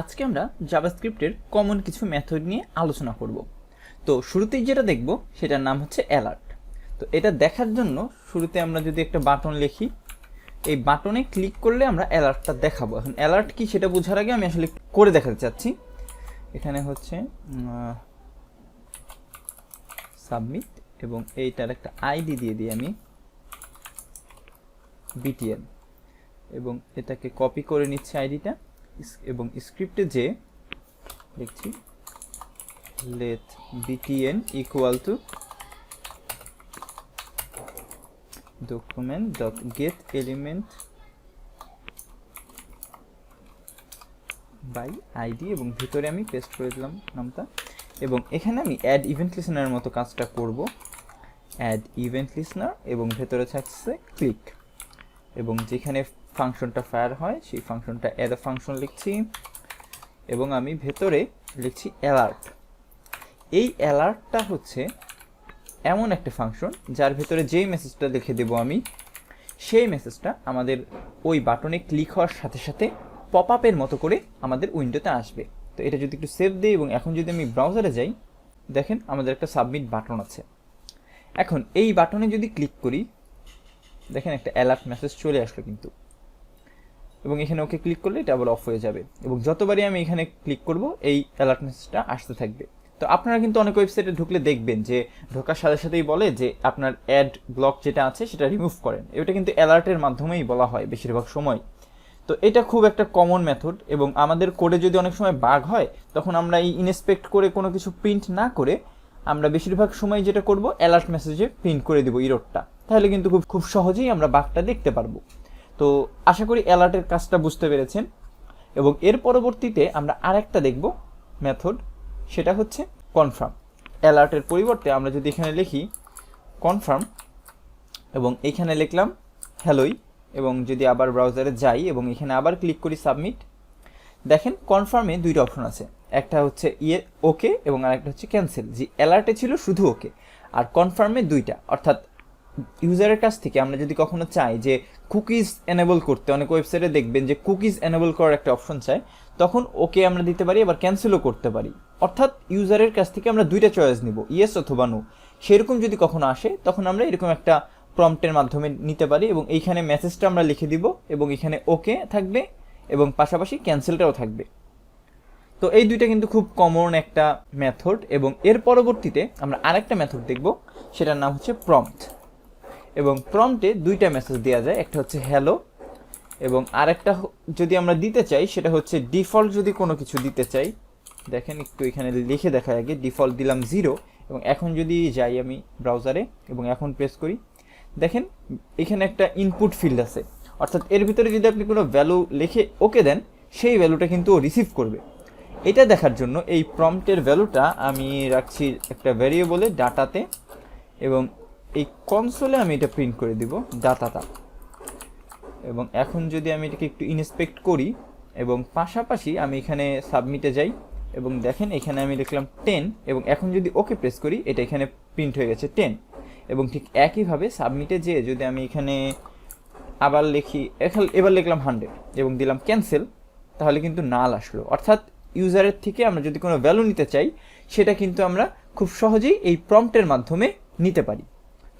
আজকে আমরা জাভাস্ক্রিপ্টের কমন কিছু মেথড নিয়ে আলোচনা করব। তো শুরুতেই যেটা দেখব, সেটার নাম হচ্ছে অ্যালার্ট তো এটা দেখার জন্য শুরুতে আমরা যদি একটা বাটন লিখি, এই বাটনে ক্লিক করলে আমরা অ্যালার্টটা দেখাবো। এখন অ্যালার্ট কি সেটা বোঝার আগে আমি আসলে করে দেখাতে চাচ্ছি। এখানে হচ্ছে সাবমিট এবং এইটার একটা আইডি দিয়ে দিই আমি বিটিএন এবং এটাকে কপি করে নিচ্ছে আইডিটা এবং স্ক্রিপ্টে যে লিখছি let BTN equal to document dot get element by ID এবং ভিতরে আমি পেস্ট করে দিলাম নামটা। এবং এখানে আমি অ্যাড ইভেন্ট লিসনারের মতো কাজটা করব। অ্যাড ইভেন্ট লিসনার এবং ভেতরে থাকছে ক্লিক এবং যেখানে ফাংশনটা ফায়ার হয়, সেই ফাংশনটা অ্যাড ফাংশন লিখছি এবং আমি ভেতরে লিখছি অ্যালার্ট এই অ্যালার্টটা হচ্ছে এমন একটা ফাংশন যার ভেতরে যেই মেসেজটা লিখে দেব আমি, সেই মেসেজটা আমাদের ওই বাটনে ক্লিক হওয়ার সাথে সাথে পপ আপের মতো করে আমাদের উইন্ডোতে আসবে। তো এটা যদি একটু সেভ দিই এবং এখন যদি আমি ব্রাউজারে যাই, দেখেন আমাদের একটা সাবমিট বাটন আছে। এখন এই বাটনে যদি ক্লিক করি দেখেন একটা অ্যালার্ট মেসেজ চলে আসলো কিন্তু। এবং এখানে ওকে ক্লিক করলে এটা আবার অফ হয়ে যাবে। এবং যতবারই আমি এখানে ক্লিক করব, এই অ্যালার্ট মেসেজটা আসতে থাকবে। তো আপনারা কিন্তু অনেক ওয়েবসাইটে ঢুকলে দেখবেন যে, ঢোকার সাথে সাথেই বলে যে, আপনার অ্যাড ব্লক যেটা আছে, সেটা রিমুভ করেন। এটা কিন্তু অ্যালার্টের মাধ্যমেই বলা হয় বেশিরভাগ সময়। তো এটা খুব একটা কমন মেথড এবং আমাদের কোডে যদি অনেক সময় বাগ হয়, তখন আমরা এই ইনস্পেক্ট করে কোনো কিছু প্রিন্ট না করে আমরা বেশিরভাগ সময় যেটা করব অ্যালার্ট মেসেজে প্রিন্ট করে দিব ইরোডটা তাহলে কিন্তু খুব খুব সহজেই আমরা বাঘটা দেখতে পারব। তো আশা করি অ্যালার্টের কাজটা বুঝতে পেরেছেন। এবং এর পরবর্তীতে আমরা আরেকটা দেখব মেথড সেটা হচ্ছে কনফার্ম অ্যালার্টের পরিবর্তে আমরা যদি এখানে লিখি কনফার্ম এবং এখানে লিখলাম হ্যালোই এবং যদি আবার ব্রাউজারে যাই, এবং এখানে আবার ক্লিক করি সাবমিট দেখেন কনফার্মে দুইটা অপশন আছে। একটা হচ্ছে ইয়ে ওকে, এবং আরেকটা হচ্ছে ক্যান্সেল যে অ্যালার্টে ছিল শুধু ওকে। আর কনফার্মে দুইটা। অর্থাৎ ইউজারের কাছ থেকে আমরা যদি কখনো চাই যে কুকিজ এনেবল করতে, অনেক ওয়েবসাইটে দেখবেন যে কুকিজ এনেবল করার একটা অপশন চাই, তখন ওকে আমরা দিতে পারি, আবার ক্যান্সেলও করতে পারি। অর্থাৎ ইউজারের কাছ থেকে আমরা দুইটা চয়েস নিব ইয়েস অথবা নো সেরকম যদি কখনো আসে, তখন আমরা এরকম একটা প্রম্পটের মাধ্যমে নিতে পারি, এবং এইখানে মেসেজটা আমরা লিখে দিব, এবং এখানে ওকে থাকবে, এবং পাশাপাশি ক্যান্সেলটাও থাকবে। তো এই দুইটা কিন্তু খুব কমন একটা মেথড এবং এর পরবর্তীতে আমরা আরেকটা মেথড দেখব, সেটার নাম হচ্ছে প্রম্পট এবং প্রম্পটে দুইটা মেসেজ দেওয়া যায়, একটা হচ্ছে হ্যালো এবং আরেকটা যদি আমরা দিতে চাই, সেটা হচ্ছে ডিফল্ট যদি কোনো কিছু দিতে চাই। দেখেন একটু এখানে লিখে দেখা আগে ডিফল্ট দিলাম জিরো এবং এখন যদি যাই আমি ব্রাউজারে এবং এখন প্রেস করি, দেখেন এখানে একটা ইনপুট ফিল্ড আছে। অর্থাৎ এর ভিতরে যদি আপনি কোনো ভ্যালু লিখে ওকে দেন, সেই ভ্যালুটা কিন্তু ও রিসিভ করবে। এটা দেখার জন্য এই প্রম্পটের ভ্যালুটা আমি রাখছি একটা ভ্যারিয়েবলে ডাটাতে এবং এই কনসোলে আমি এটা প্রিন্ট করে দিব ডাটাটা এবং এখন যদি আমি এটাকে একটু ইনস্পেক্ট করি এবং পাশাপাশি আমি এখানে সাবমিটে যাই এবং দেখেন এখানে আমি লিখলাম টেন এবং এখন যদি ওকে প্রেস করি, এটা এখানে প্রিন্ট হয়ে গেছে টেন এবং ঠিক একইভাবে সাবমিটে যেয়ে যদি আমি এখানে আবার লিখি এবার লিখলাম হান্ড্রেড এবং দিলাম ক্যান্সেল তাহলে কিন্তু নাল আসলো। অর্থাৎ ইউজারের থেকে আমরা যদি কোনো ভ্যালু নিতে চাই, সেটা কিন্তু আমরা খুব সহজেই এই প্রম্পটের মাধ্যমে নিতে পারি।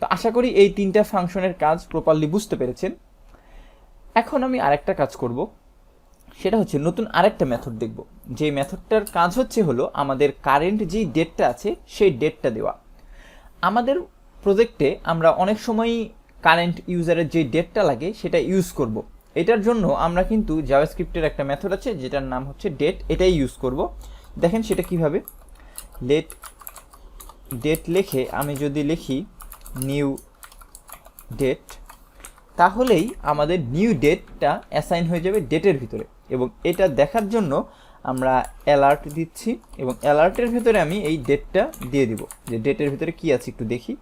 তো আশা করি এই তিনটা ফাংশনের কাজ প্রপারলি বুঝতে পেরেছেন। এখন আমি আরেকটা কাজ করব। সেটা হচ্ছে নতুন আরেকটা মেথড দেখব। যে মেথডটার কাজ হচ্ছে হলো আমাদের কারেন্ট যেই ডেটটা আছে, সেই ডেটটা দেওয়া। আমাদের প্রজেক্টে আমরা অনেক সময়ই কারেন্ট ইউজারের যে ডেটটা লাগে, সেটা ইউজ করব। এটার জন্য আমরা কিন্তু জাভাস্ক্রিপ্টের একটা মেথড আছে, যেটার নাম হচ্ছে ডেট এটাই ইউজ করব। দেখেন সেটা কীভাবে? লেট ডেট লিখে আমি যদি লিখি নিউ ডেট তাহলেই আমাদের নিউ ডেটটা অ্যাসাইন হয়ে যাবে ডেটের ভিতরে। এবং এটা দেখার জন্য আমরা অ্যালার্ট দিচ্ছি, এবং অ্যালার্টের ভিতরে আমি এই ডেটটা দিয়ে দিব। যে ডেটের ভিতরে কি আছে একটু দেখি।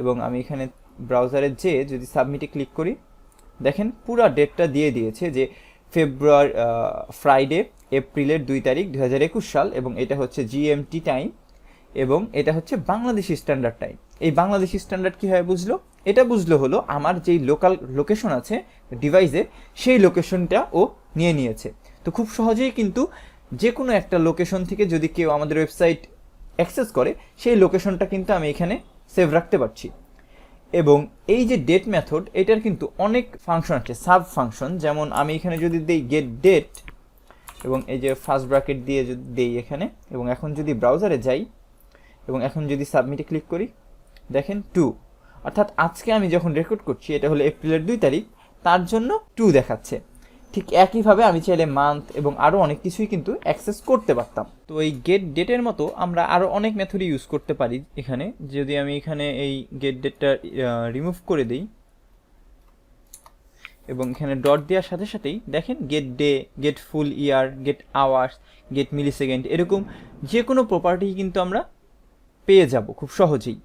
এবং আমি এখানে ব্রাউজারে যেয়ে যদি সাবমিটে ক্লিক করি দেখেন পুরো ডেটটা দিয়ে দিয়েছে যে ফেব্রুয়ারি ফ্রাইডে এপ্রিলের দুই তারিখ দু হাজার একুশ সাল এবং এটা হচ্ছে জিএমটি টাইম এবং এটা হচ্ছে বাংলাদেশি স্ট্যান্ডার্ড টাইম এই বাংলাদেশি স্ট্যান্ডার্ড কীভাবে বুঝলো? এটা বুঝলো হলো আমার যেই লোকাল লোকেশন আছে ডিভাইসে সেই লোকেশনটা ও নিয়ে নিয়েছে। তো খুব সহজেই কিন্তু যে কোনো একটা লোকেশন থেকে যদি কেউ আমাদের ওয়েবসাইট অ্যাক্সেস করে, সেই লোকেশনটা কিন্তু আমি এখানে সেভ রাখতে পারছি। এবং এই যে ডেট মেথড এটার কিন্তু অনেক ফাংশন আছে সাব ফাংশন যেমন আমি এখানে যদি দেই গেট ডেট এবং এই যে ফার্স্ট ব্র্যাকেট দিয়ে যদি দেই এখানে, এবং এখন যদি ব্রাউজারে যাই, এবং এখন যদি সাবমিটে ক্লিক করি, দেখেন টু অর্থাৎ আজকে আমি যখন রেকর্ড করছি, এটা হলো এপ্রিলের দুই তারিখ, তার জন্য টু দেখাচ্ছে। ঠিক একইভাবে আমি চাইলে মান্থ এবং আরও অনেক কিছুই কিন্তু অ্যাক্সেস করতে পারতাম। তো এই গেট ডেটের মতো আমরা আরও অনেক মেথডই ইউজ করতে পারি এখানে। যদি আমি এখানে এই গেট ডেটটা রিমুভ করে দিই এবং এখানে ডট দেওয়ার সাথে সাথেই দেখেন get day get full year get hours get millisecond এরকম যে কোনো প্রপার্টি কিন্তু আমরা পেয়ে যাব খুব সহজেই।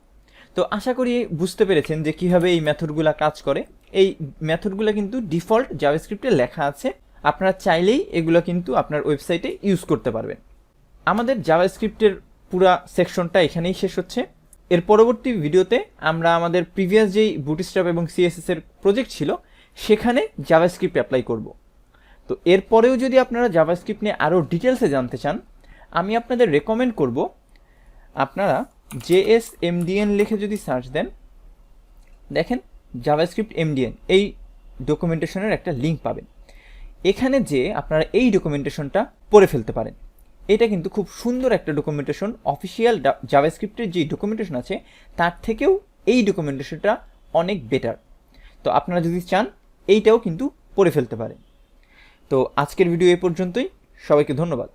তো আশা করি বুঝতে পেরেছেন যে কীভাবে এই মেথডগুলো কাজ করে। এই মেথডগুলো কিন্তু ডিফল্ট জাভাস্ক্রিপ্টে লেখা আছে। আপনারা চাইলেই এগুলো কিন্তু আপনার ওয়েবসাইটে ইউজ করতে পারবেন। আমাদের জাভাস্ক্রিপ্টের পুরা সেকশনটা এখানেই শেষ হচ্ছে। এর পরবর্তী ভিডিওতে আমরা আমাদের প্রিভিয়াস যেই বুটিস্ট্র্যাপ এবং সিএসএস এর প্রজেক্ট ছিল, সেখানে জাভাস্ক্রিপ্ট অ্যাপ্লাই করব। তো এরপরেও যদি আপনারা জাভাস্ক্রিপ্ট নিয়ে আরও ডিটেলসে জানতে চান, আমি আপনাদের রেকমেন্ড করব, আপনারা জেএস এমডিএন লিখে যদি সার্চ দেন, দেখেন জাভাস্ক্রিপ্ট এমডিএন এই ডকুমেন্টেশনের একটা লিঙ্ক পাবেন। এখানে যে আপনারা এই ডকুমেন্টেশনটা পড়ে ফেলতে পারেন। এটা কিন্তু খুব সুন্দর একটা ডকুমেন্টেশন অফিসিয়াল জাভাস্ক্রিপ্টের যে ডকুমেন্টেশন আছে, তার থেকেও এই ডকুমেন্টেশনটা অনেক বেটার তো আপনারা যদি চান, এইটাও কিন্তু পড়ে ফেলতে পারেন। তো আজকের ভিডিও এ পর্যন্তই। সবাইকে ধন্যবাদ।